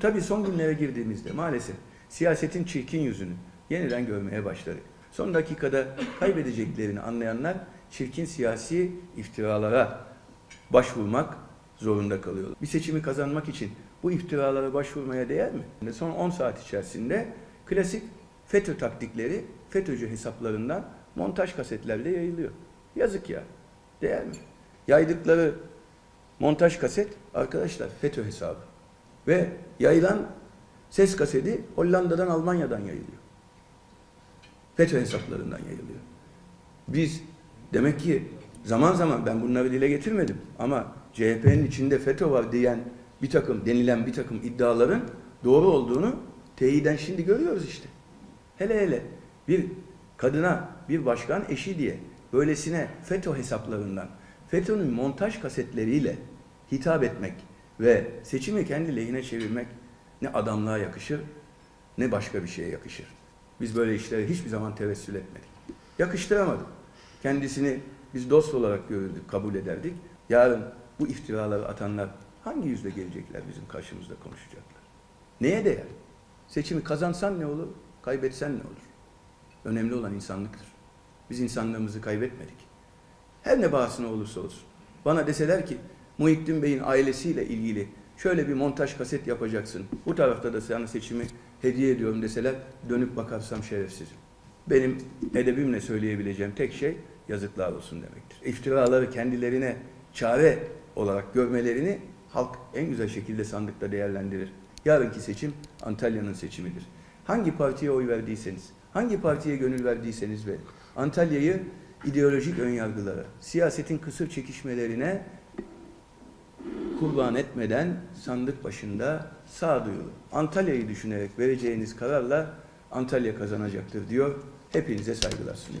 Tabii son günlere girdiğimizde maalesef siyasetin çirkin yüzünü yeniden görmeye başladık. Son dakikada kaybedeceklerini anlayanlar çirkin siyasi iftiralara başvurmak zorunda kalıyor. Bir seçimi kazanmak için bu iftiralara başvurmaya değer mi? Son 10 saat içerisinde klasik FETÖ taktikleri FETÖ'cü hesaplarından montaj kasetlerle yayılıyor. Yazık ya. Değer mi? Yaydıkları montaj kaset arkadaşlar FETÖ hesabı. Ve yayılan ses kaseti Hollanda'dan Almanya'dan yayılıyor. FETÖ hesaplarından yayılıyor. Biz demek ki zaman zaman ben bunları dile getirmedim ama CHP'nin içinde FETÖ var diyen bir takım denilen bir takım iddiaların doğru olduğunu teyiden şimdi görüyoruz işte. Hele hele bir kadına bir başkan eşi diye böylesine FETÖ hesaplarından FETÖ'nün montaj kasetleriyle hitap etmek ve seçimi kendi lehine çevirmek ne adamlığa yakışır ne başka bir şeye yakışır. Biz böyle işlere hiçbir zaman tevessül etmedik. Yakıştıramadık. Kendisini biz dost olarak görürdük, kabul ederdik. Yarın bu iftiraları atanlar hangi yüzle gelecekler bizim karşımızda konuşacaklar? Neye değer? Seçimi kazansan ne olur, kaybetsen ne olur? Önemli olan insanlıktır. Biz insanlığımızı kaybetmedik. Her ne bahasına olursa olsun. Bana deseler ki Muhittin Bey'in ailesiyle ilgili şöyle bir montaj kaset yapacaksın. Bu tarafta da sana seçimi hediye ediyorum deseler dönüp bakarsam şerefsizim. Benim edebimle söyleyebileceğim tek şey yazıklar olsun demektir. İftiraları kendilerine çare olarak görmelerini halk en güzel şekilde sandıkta değerlendirir. Yarınki seçim Antalya'nın seçimidir. Hangi partiye oy verdiyseniz, hangi partiye gönül verdiyseniz ve Antalya'yı ideolojik önyargılara, siyasetin kısır çekişmelerine kurban etmeden sandık başında sağduyulu Antalya'yı düşünerek vereceğiniz kararla Antalya kazanacaktır diyor. Hepinize saygılar sunuyorum.